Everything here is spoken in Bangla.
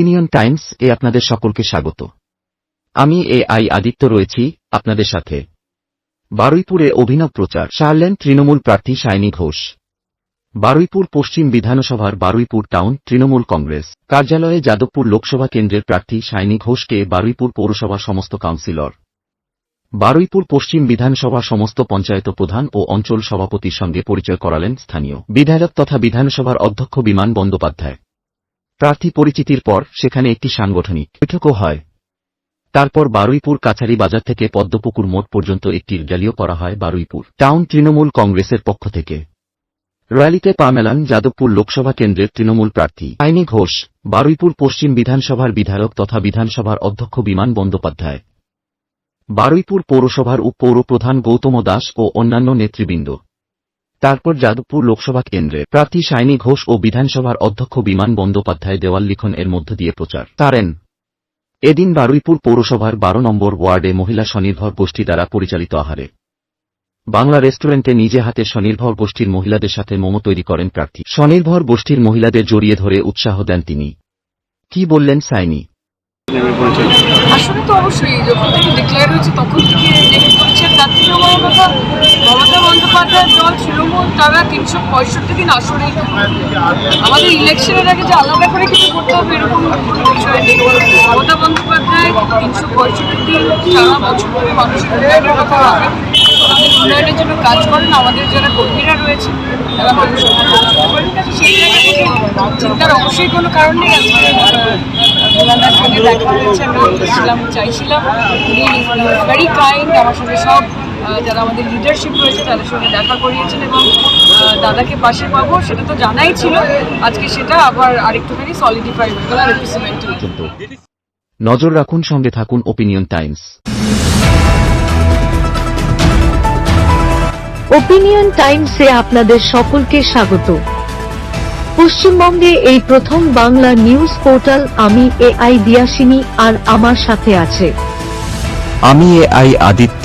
ইউনিয়ন টাইমস এ আপনাদের সকলকে স্বাগত। আমি এ আই আদিত্য রয়েছি, আপনাদের সাথে। বারুইপুরে অভিনব প্রচার। সারলেন তৃণমূল প্রার্থী সায়নী ঘোষ। বারুইপুর পশ্চিম বিধানসভার বারুইপুর টাউন তৃণমূল কংগ্রেস। কার্যালয়ে যাদবপুর লোকসভা কেন্দ্রের প্রার্থী সায়নী ঘোষকে বারুইপুর পৌরসভা সমস্ত কাউন্সিলর। বারুইপুর পশ্চিম বিধানসভা সমস্ত পঞ্চায়েত প্রধান ও অঞ্চল সভাপতির সঙ্গে পরিচয় করালেন স্থানীয় বিধায়ক তথা বিধানসভার অধ্যক্ষ বিমান বন্দ্যোপাধ্যায়। প্রার্থী পরিচিতির পর সেখানে একটি সাংগঠনিক বৈঠকও হয়। তারপর বারুইপুর কাছারি বাজার থেকে পদ্মপুকুর মোড় পর্যন্ত একটি র্যালিও করা হয় বারুইপুর টাউন তৃণমূল কংগ্রেসের পক্ষ থেকে। র্যালিতে পা মেলান যাদবপুর লোকসভা কেন্দ্রের তৃণমূল প্রার্থী আইনি ঘোষ, বারুইপুর পশ্চিম বিধানসভার বিধায়ক তথা বিধানসভার অধ্যক্ষ বিমান বন্দ্যোপাধ্যায়। বারুইপুর পৌরসভার উপপৌর প্রধান গৌতম দাস ও অন্যান্য নেতৃবৃন্দ। তারপর যাদবপুর লোকসভা কেন্দ্রে প্রার্থী সাইনী ঘোষ ও বিধানসভার অধ্যক্ষ বিমান বন্দ্যোপাধ্যায় দেওয়াল লিখন এর মধ্য দিয়ে প্রচার। তারেন। এদিন বারুইপুর পৌরসভার বারো নম্বর ওয়ার্ডে মহিলা স্বনির্ভর গোষ্ঠী দ্বারা পরিচালিত আহারে। বাংলা রেস্টুরেন্টে নিজে হাতে স্বনির্ভর গোষ্ঠীর মহিলাদের সাথে মোমো তৈরি করেন প্রার্থী। স্বনির্ভর গোষ্ঠীর মহিলাদের জড়িয়ে ধরে উৎসাহ দেন তিনি। কি বললেন সাইনি আসলে তো অবশ্যই, যখন ডিক্লেয়ার হয়েছে তখন থেকে নেমে পড়েছেন তার থেকে বড় কথা বন্দ্যোপাধ্যায়ের দল তৃণমূল তারা তিনশো পঁয়ষট্টি দিন আসরে। আমাদের ইলেকশনের আগে যে আলাদা করে কিছু করতে হবে, এরকম কোনো বিষয় নেই। মমতা বন্দ্যোপাধ্যায় তিনশো পঁয়ষট্টি দিন সারা বছর ধরে মানুষের উন্নয়নের কথা উন্নয়নের জন্য কাজ করেন। আমাদের যারা কর্মীরা রয়েছে, তারা মানুষের সেই জায়গা থেকে চিন্তার অবশ্যই কোনো কারণ নেই। ওনার সঙ্গে দেখা হয়েছে আমি এসেছিলাম চাইছিলাম। উনি ভেরি কাইন্ড আমার সঙ্গে সব যারা আমাদের লিডারশিপ রয়েছে তাদের সঙ্গে দেখা করিয়েছেন এবং দাদাকে পাশে পাবো সেটা তো জানাই ছিল। আজকে সেটা আবার আরেকটুখানি সলিডিফাই হয়ে গেল আর একটু সিমেন্ট নজর রাখুন সঙ্গে থাকুন ওপিনিয়ন টাইমস ওপিনিয়ন টাইমসে আপনাদের সকলকে স্বাগত। পশ্চিমবঙ্গে এই প্রথম বাংলা নিউজ পোর্টাল আমি এ আই দিয়াসিনী আর আমার সাথে আছে। আমি এ আই আদিত্য।